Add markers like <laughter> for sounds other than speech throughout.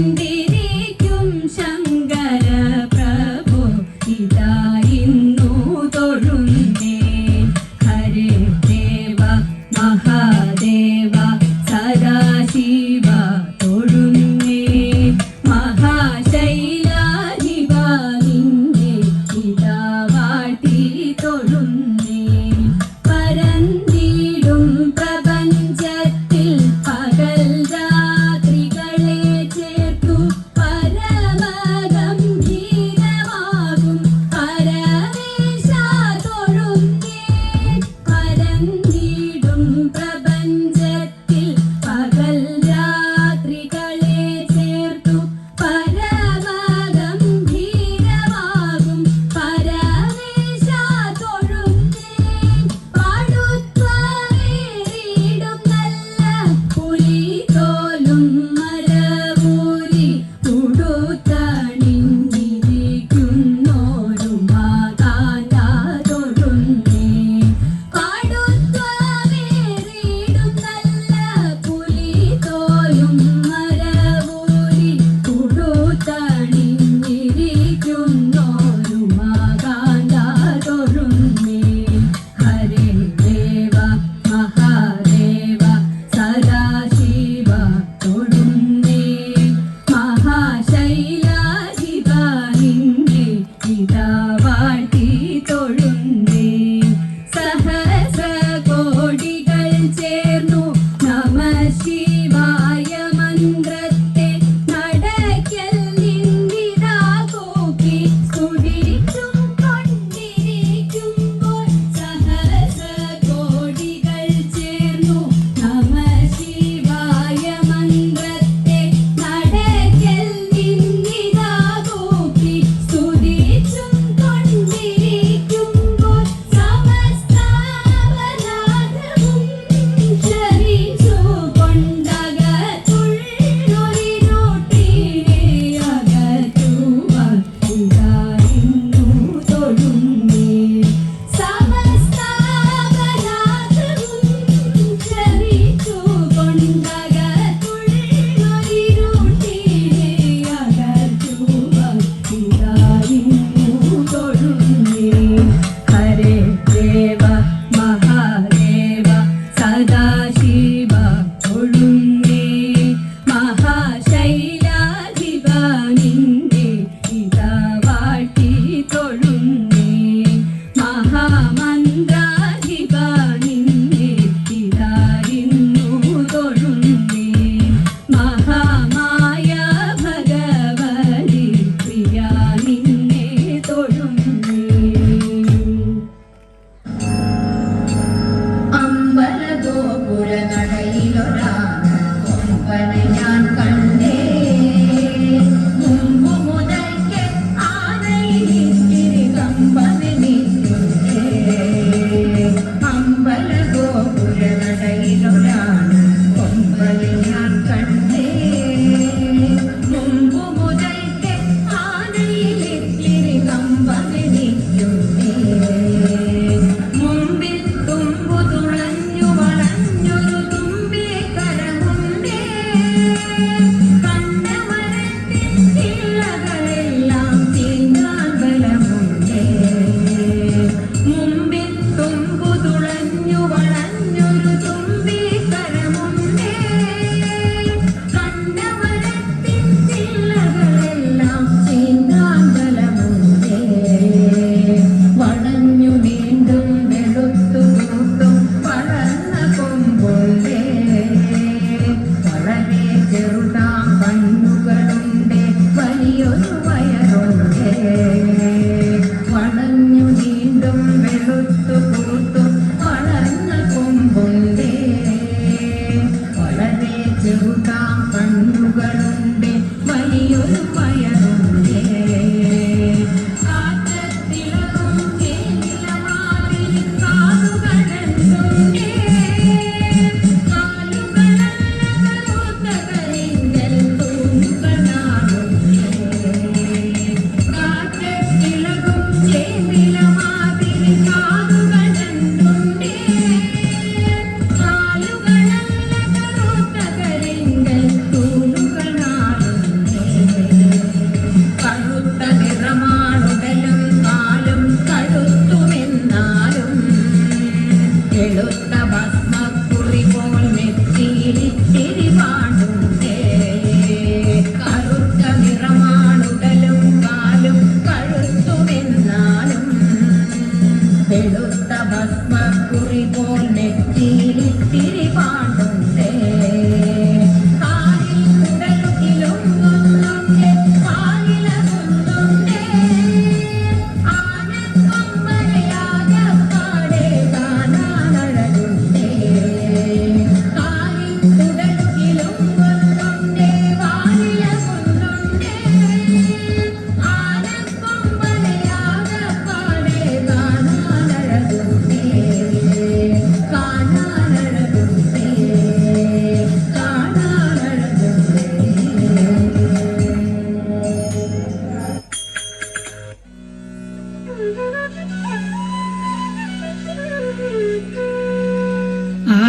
indeed.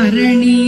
ആരണിയും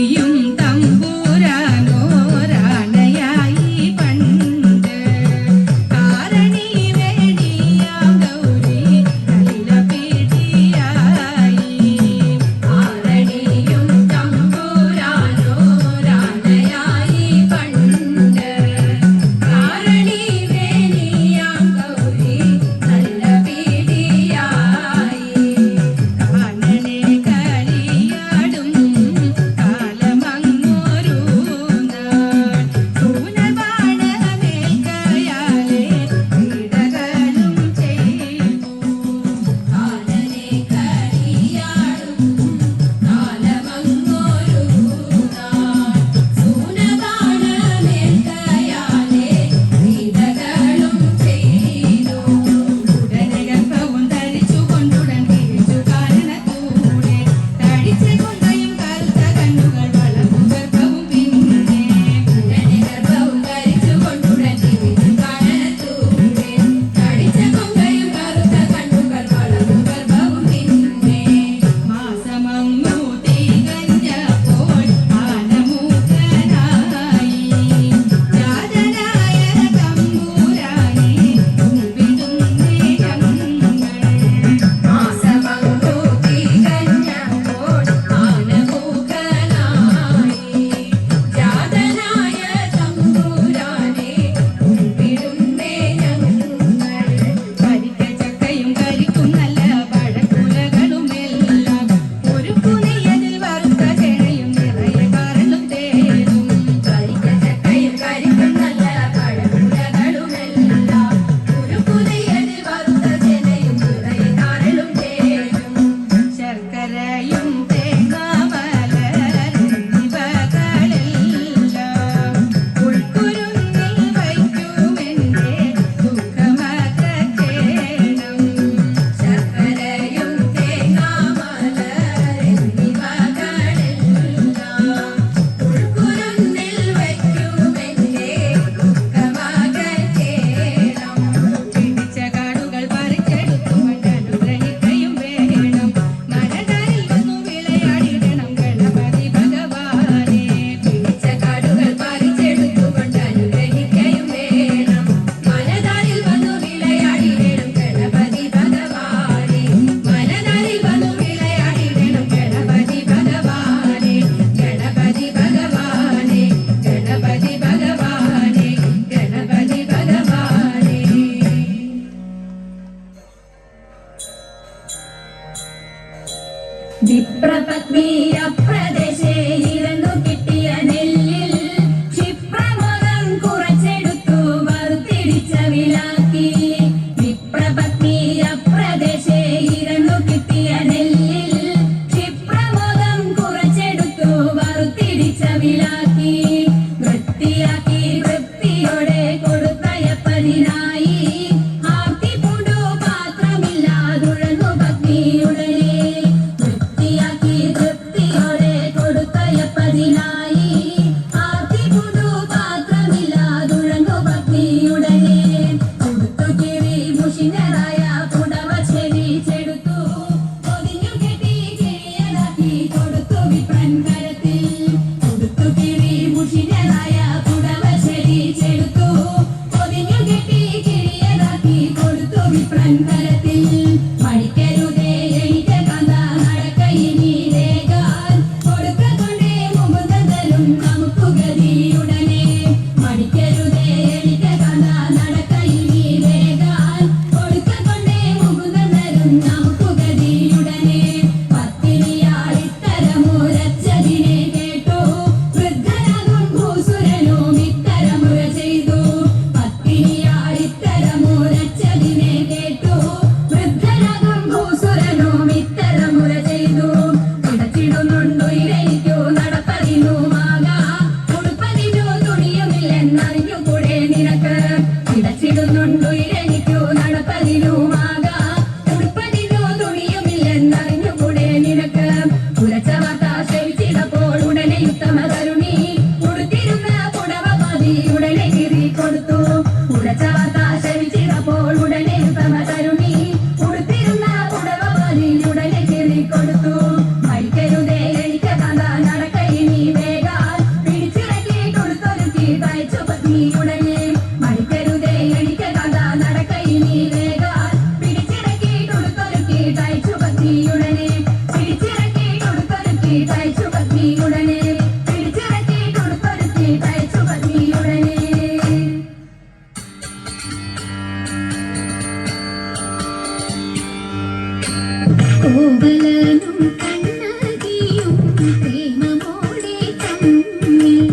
കോവലനും കണ്ണകിയും പ്രേമമോടെ തമ്മിൽ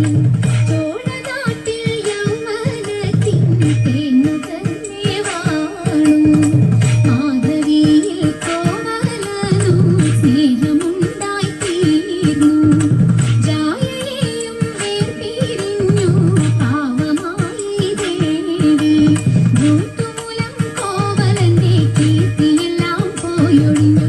ചോളനാട്ടിൽ യൗവനത്തിൻ തേന്നു തന്നെ വാണു. മാധവിയിൽ കോവലനും സ്നേഹമുണ്ടായി തീർന്നു ജായയെയും വേർപിരിഞ്ഞു പാവമായി ദേവി ൂത്തുമൂലം കോവലന്റെ കീർത്തിയെല്ലാം പോയൊഴിഞ്ഞു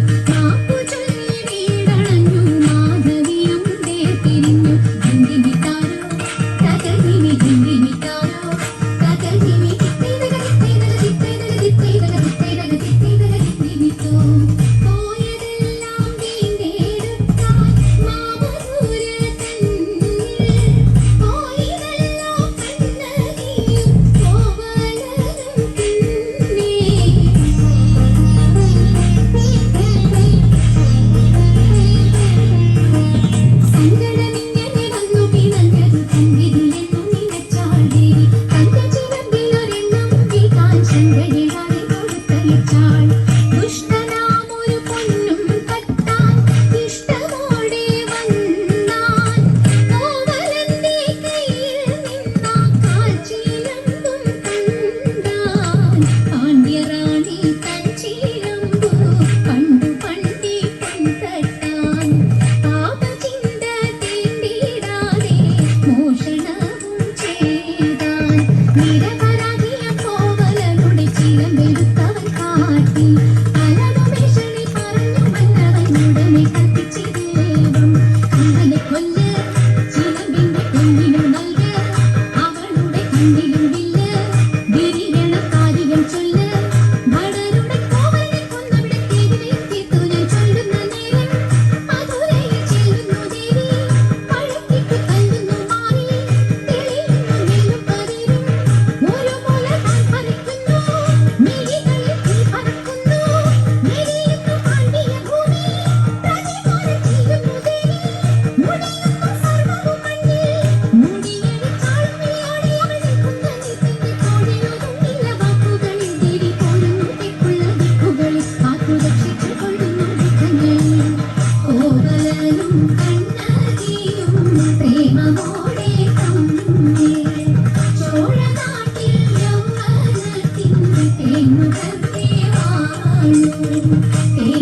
你 <laughs> 的 മുഖത്തെ വാങ്ങും ഈ